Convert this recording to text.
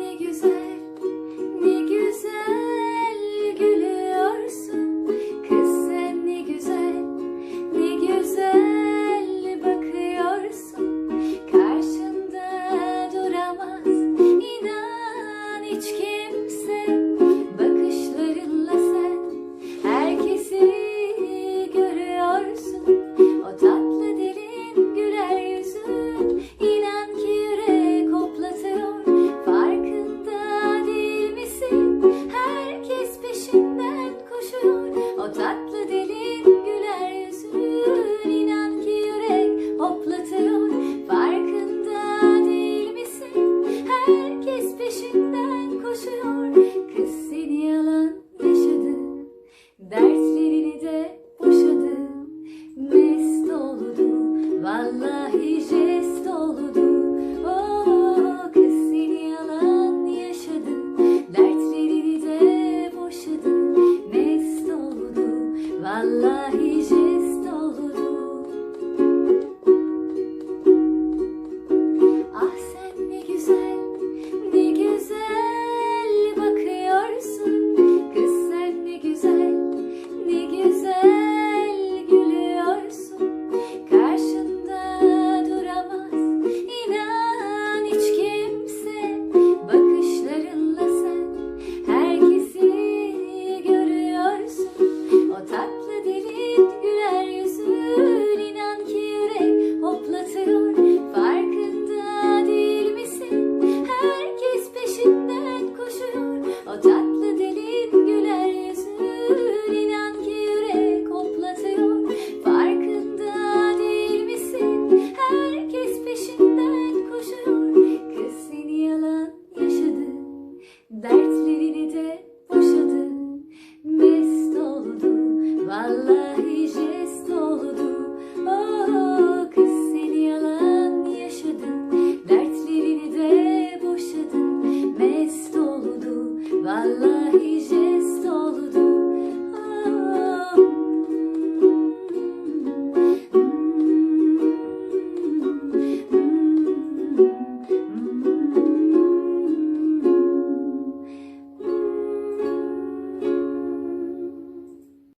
You güzel ela rijece. Dertlerini de boşadı, mest oldu vallahi.